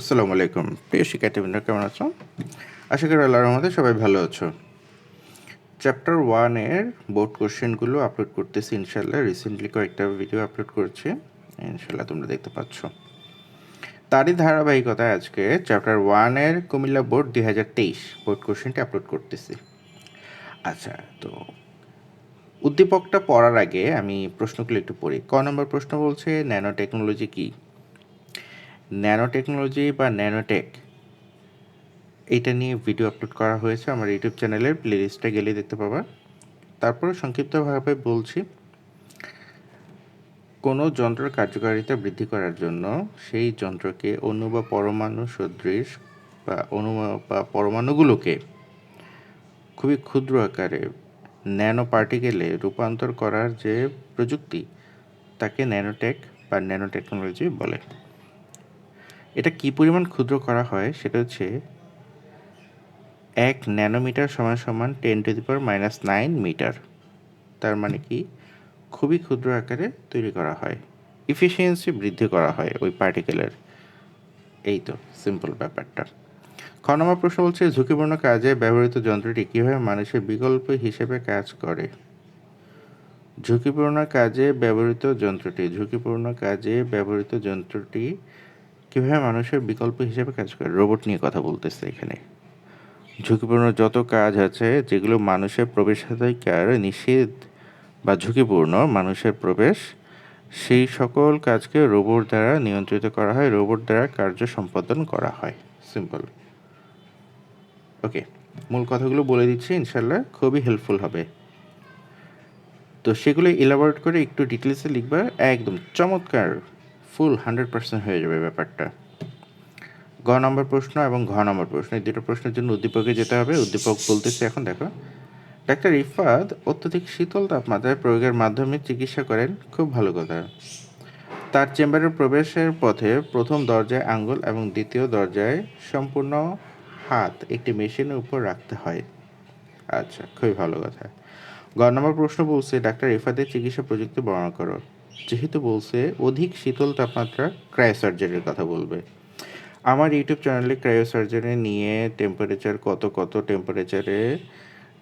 আসসালামু আলাইকুম। প্রিয় শিক্ষার্থীবৃন্দ, কেমন আছো? আশা করি আল্লাহর রহমতে সবাই ভালো আছো। চ্যাপ্টার ওয়ানের বোর্ড কোশ্চেনগুলো আপলোড করতেছি ইনশাল্লাহ রিসেন্টলি কয়েকটা ভিডিও আপলোড করেছি ইনশাল্লাহ তোমরা দেখতে পাচ্ছ। তারই ধারাবাহিকতায় আজকে চ্যাপ্টার ওয়ানের কুমিল্লা বোর্ড দুই হাজার তেইশ বোর্ড কোশ্চেনটি আপলোড করতেছি। আচ্ছা তো উদ্দীপকটা পড়ার আগে আমি প্রশ্নগুলো একটু পড়ি। ক নম্বর প্রশ্ন বলছে ন্যানো টেকনোলজি কী? ন্যানো টেকনোলজি বা ন্যানোটেক, এইটা নিয়ে ভিডিও আপলোড করা হয়েছে আমার ইউটিউব চ্যানেলের প্লেলিস্টে গেলে দেখতে পাবা। তারপরে সংক্ষিপ্তভাবে বলছি, কোনো যন্ত্রের কার্যকারিতা বৃদ্ধি করার জন্য সেই যন্ত্রকে অণু বা পরমাণু সদৃশ বা অণু বা পরমাণুগুলোকে খুবই ক্ষুদ্র আকারে ন্যানো পার্টিকেলে রূপান্তর করার যে প্রযুক্তি, তাকে ন্যানোটেক বা ন্যানো টেকনোলজি বলে। এটা কি পরিমাণ ক্ষুদ্র করা হয়? সেটা হচ্ছে এক ন্যানোমিটার সমান সমান ten to the power minus nine metre. তার মানে কি? খুবই ক্ষুদ্র আকারে তৈরি করা হয়। ইফিসিয়েন্সি বৃদ্ধি করা হয় ওই পার্টিকেলের। এই তো, সিম্পল ব্যাপারটা। খ নম্বর প্রশ্ন বলছে, ঝুঁকিপূর্ণ কাজে ব্যবহৃত যন্ত্রটি কীভাবে মানুষের বিকল্প হিসেবে কাজ করে? ঝুঁকিপূর্ণ কাজে ব্যবহৃত যন্ত্রটি, ঝুঁকিপূর্ণ কাজে ব্যবহৃত যন্ত্রটি কীভাবে মানুষের বিকল্প হিসেবে কাজ করে? রোবট নিয়ে কথা বলতেছে এখানে। ঝুঁকিপূর্ণ যত কাজ আছে, যেগুলো মানুষের প্রবেশাধিকার নিষেধ বা ঝুঁকিপূর্ণ, মানুষের প্রবেশ, সেই সকল কাজকে রোবট দ্বারা নিয়ন্ত্রিত করা হয়, রোবট দ্বারা কার্য সম্পাদন করা হয়। সিম্পল ওকে মূল কথাগুলো বলে দিচ্ছি ইনশাল্লাহ খুবই হেল্পফুল হবে। তো সেগুলো ইলাবোরেট করে একটু ডিটেলসে লিখবা, একদম চমৎকার। ফুল হান্ড্রেড পার্সেন্ট হয়ে যাবে ব্যাপারটা। গ নম্বর প্রশ্ন এবং ঘ নম্বর প্রশ্ন, এই দুটো প্রশ্নের জন্য উদ্দীপকে যেতে হবে। উদ্দীপক বলতেছে এখন দেখো, ডাক্তার ইফাদ অত্যধিক শীতল তাপমাত্রায় প্রয়োগের মাধ্যমে চিকিৎসা করেন, খুব ভালো কথা। তার চেম্বারের প্রবেশের পথে প্রথম দরজায় আঙ্গুল এবং দ্বিতীয় দরজায় সম্পূর্ণ হাত একটি মেশিনের উপর রাখতে হয়। আচ্ছা খুবই ভালো কথা। গ নম্বর প্রশ্ন বলছে, ডাক্তার ইফাদের চিকিৎসা প্রযুক্তি বর্ণনা করো। যেহেতু বলছে অধিক শীতল তাপমাত্রা ক্রায়োসার্জারির কথা বলবে। আমার ইউটিউব চ্যানেলে ক্রায়োসার্জারি নিয়ে টেম্পারেচার কত কত টেম্পারেচারে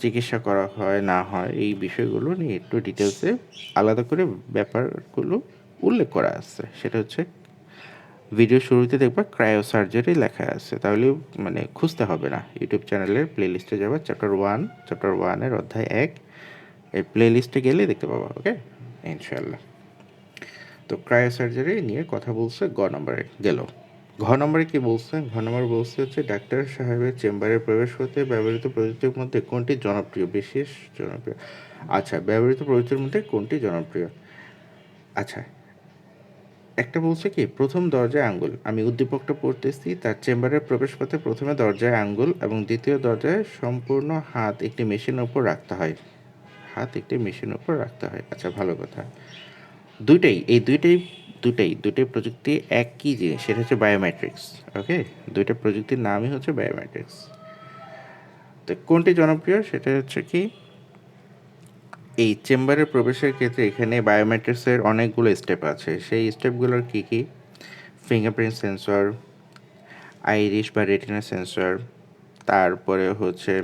চিকিৎসা করা হয়, না হয়, এই বিষয়গুলো নিয়ে একটু ডিটেলসে আলাদা করে ব্যাপারগুলো উল্লেখ করা আছে। সেটা হচ্ছে ভিডিও শুরুতে দেখবা ক্রায়োসার্জারি লেখা আছে। তাহলে মানে খুঁজতে হবে না। ইউটিউব চ্যানেলের প্লেলিস্টে যাবা চ্যাপ্টার ওয়ান চ্যাপ্টার ওয়ানের অধ্যায় এক, এই প্লেলিস্টে গেলে দেখতে পাবা ওকে ইনশাল্লাহ তো ক্রায়োসার্জারি নিয়ে কথা বলছে গ নম্বরে, গেল। ঘ নম্বরে কি বলছে? ঘ নম্বর বলছে হচ্ছে ডাক্তার সাহেবের চেম্বারে প্রবেশ করতে ব্যবহৃত প্রযুক্তির মধ্যে কোনটি জনপ্রিয়? বিশেষ জনপ্রিয়। আচ্ছা ব্যবহৃত প্রযুক্তির মধ্যে কোনটি জনপ্রিয়? আচ্ছা একটা বলছে কি, প্রথম দরজায় আঙ্গুল। আমি উদ্দীপকটা পড়তেছি, তার চেম্বারের প্রবেশ পথে প্রথমে দরজায় আঙ্গুল এবং দ্বিতীয় দরজায় সম্পূর্ণ হাত একটি মেশিনের উপর রাখতে হয়। হাত একটি মেশিনের উপর রাখতে হয়। আচ্ছা ভালো কথা। দুইটাই, এই দুইটাই দুটাই দুটাই প্রযুক্তি একই জিনিস, সেটা হচ্ছে বায়োমেট্রিক্স ওকে দুইটা প্রযুক্তির নামই হচ্ছে বায়োমেট্রিক্স তো কোনটি জনপ্রিয়? সেটা হচ্ছে কি, এই চেম্বারে প্রবেশের ক্ষেত্রে এখানে বায়োমেট্রিক্সের অনেকগুলো স্টেপ আছে। সেই স্টেপগুলোর কী কী? ফিঙ্গারপ্রিন্ট সেন্সর আইরিশ বা রেটিনা সেন্সর তারপরে হচ্ছে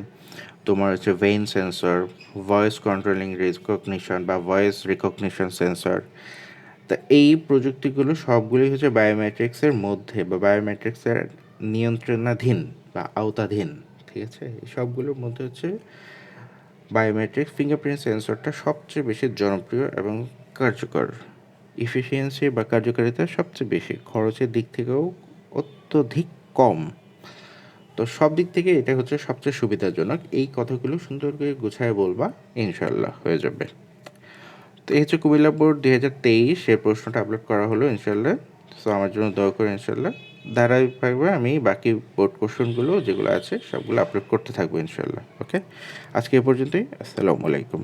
তোমার হচ্ছে vein sensor voice controlling recognition বা ভয়েস রিকগনিশন সেন্সর তা এই প্রযুক্তিগুলো সবগুলি হচ্ছে বায়োমেট্রিক্সের মধ্যে বা বায়োমেট্রিক্সের নিয়ন্ত্রণাধীন বা আওতাধীন, ঠিক আছে? এই সবগুলোর মধ্যে হচ্ছে বায়োমেট্রিক্স ফিঙ্গারপ্রিন্ট সেন্সরটা সবচেয়ে বেশি জনপ্রিয় এবং কার্যকর। ইফিসিয়েন্সি বা কার্যকারিতা সবচেয়ে বেশি, খরচের দিক থেকেও অত্যধিক কম। তো সব দিক থেকে এটা হচ্ছে সবচেয়ে সুবিধাজনক। এই কথাগুলো সুন্দর করে গুছায় বলবা ইনশাল্লাহ হয়ে যাবে। তো এই হচ্ছে কুমিল্লা বোর্ড দুই হাজার তেইশ এই প্রশ্নটা আপলোড করা হলো ইনশাল্লাহ সো আমার জন্য দয়া করে ইনশাল্লাহ ধারাবাহিকভাবে আমি বাকি বোর্ড কোশ্চেনগুলো যেগুলো আছে, সবগুলো আপলোড করতে থাকব ইনশাল্লাহ ওকে আজকে এ পর্যন্তই। আসসালামু আলাইকুম।